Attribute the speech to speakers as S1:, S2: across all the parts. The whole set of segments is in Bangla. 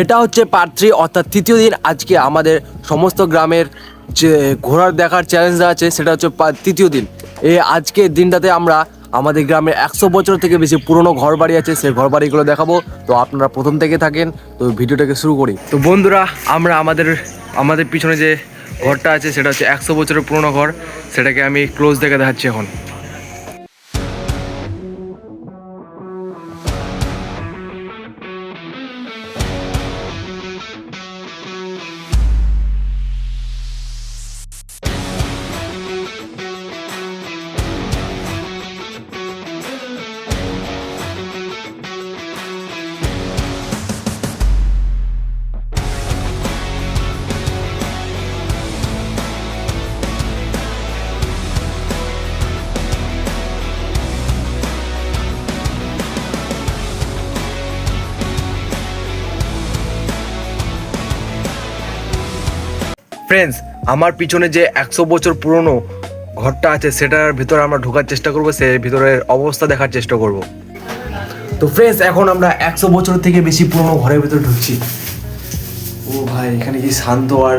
S1: এটা হচ্ছে পার্ট থ্রি অর্থাৎ তৃতীয় দিন আজকে আমাদের সমস্ত গ্রামের যে ঘোড়ার দেখার চ্যালেঞ্জ আছে, সেটা হচ্ছে তৃতীয় দিন। এ আজকের দিনটাতে আমরা আমাদের গ্রামে একশো বছর থেকে বেশি পুরনো ঘর বাড়ি আছে, সেই ঘর বাড়িগুলো দেখাবো। তো আপনারা প্রথম থেকে থাকেন, তো ভিডিওটাকে শুরু করি। তো বন্ধুরা, আমরা আমাদের আমাদের পিছনে যে ঘরটা আছে, সেটা হচ্ছে একশো বছরের পুরনো ঘর। সেটাকে আমি ক্লোজ দেখে দেখাচ্ছি এখন। ফ্রেন্ডস আমার পিছনে যে একশো বছর পুরনো ঘরটা আছে, সেটার ভিতরে আমরা ঢোকার চেষ্টা করব, সে ভিতরের অবস্থা দেখার চেষ্টা করব। তো ফ্রেন্ডস এখন আমরা একশো বছর থেকে বেশি পুরনো ঘরের ভিতরে ঢুকছি। ও ভাই, এখানে কি শান্ত আর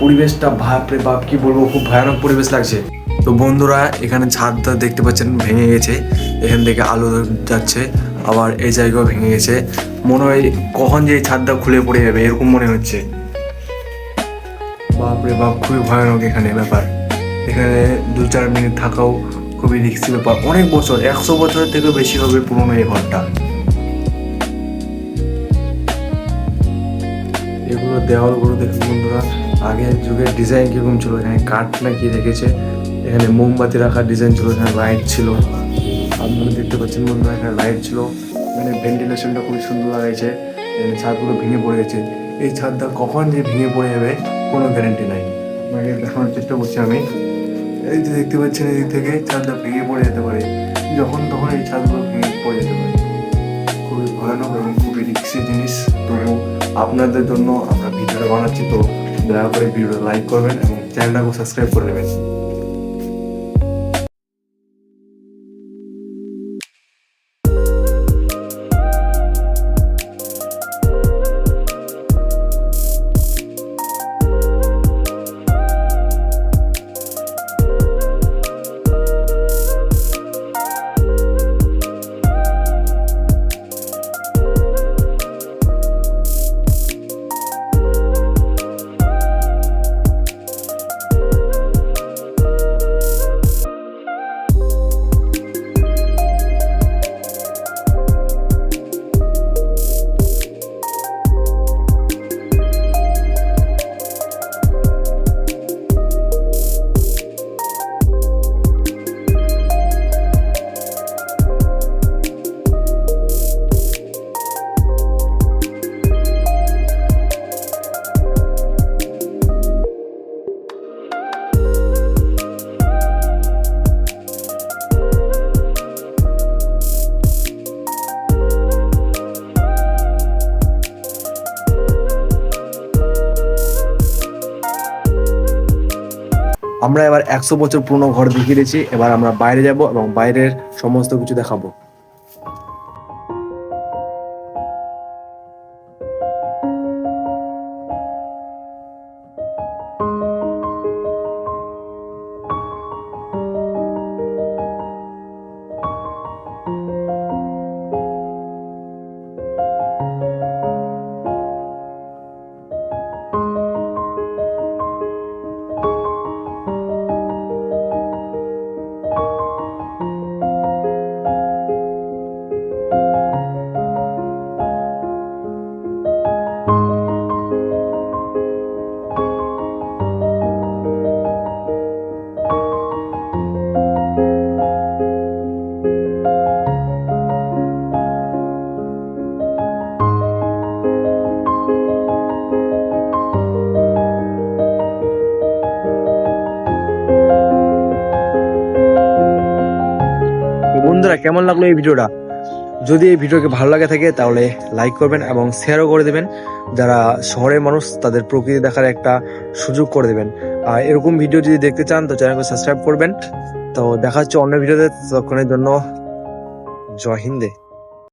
S1: পরিবেশটা বাপরে বাপ, কি বলব, খুব ভয়ানক পরিবেশ লাগছে। তো বন্ধুরা, এখানে ছাদটা দেখতে পাচ্ছেন, ভেঙে গেছে। এখান থেকে আলো যাচ্ছে, আবার এই জায়গাও ভেঙে গেছে। মনে হয় কখন যে এই ছাদটা খুলে পড়ে যাবে, এরকম মনে হচ্ছে। বাপরে বাপ, খুবই ভয়ানক এখানে ব্যাপার। এখানে দু চার মিনিট থাকাও খুবই রিস্কি ব্যাপার। অনেক বছর, একশো বছরের থেকে বেশি হবে পুরনো এই ঘরটা এগুলো দেওয়ালগুলো দেখুন বন্ধুরা, আগের যুগের ডিজাইন কীরকম ছিল? এখানে কাঠ না কি রেখেছে? এখানে মোমবাতি রাখার ডিজাইন ছিল, এখানে লাইট ছিল। আপনারা দেখতে পাচ্ছেন বন্ধুরা, এখানে লাইট ছিল। এখানে ভেন্টিলেশনটা খুবই সুন্দর লাগাইছে। এখানে ছাদগুলো ভেঙে পড়ে গেছে। এই ছাদটা কখন যে ভেঙে পড়ে যাবে কোনো গ্যারেন্টি নাই। আপনাকে দেখানোর চেষ্টা করছি আমি। এই যে দেখতে পাচ্ছেন, এদিক থেকে ছাদটা ভেঙে পড়ে যেতে পারে। যখন তখন এই ছাদগুলো ভেঙে পড়ে যেতে পারে। খুবই ভয়ানক এবং খুবই রিক্সি জিনিস। তবু আপনাদের জন্য আমরা ভিডিওটা বানাচ্ছি, তো দয়া করে ভিডিওটা লাইক করবেন এবং চ্যানেলটাকে সাবস্ক্রাইব করে নেবেন। আমরা এবার একশো বছর পুরনো ঘর দেখিয়ে দিচ্ছি এবার আমরা বাইরে যাব এবং বাইরের সমস্ত কিছু দেখাবো। বন্ধুরা, কেমন লাগল এই ভিডিওটা? যদি এই ভিডিওকে ভালো লাগে থাকে, তাহলে লাইক করবেন এবং শেয়ারও করে দেবেন। যারা শহরের মানুষ, তাদের প্রকৃতি দেখার একটা সুযোগ করে দেবেন। আর এরকম ভিডিও যদি দেখতে চান, তো চ্যানেলকে সাবস্ক্রাইব করবেন। তো দেখা হচ্ছে অন্য ভিডিওতে। ততক্ষণের জন্য জয় হিন্দে।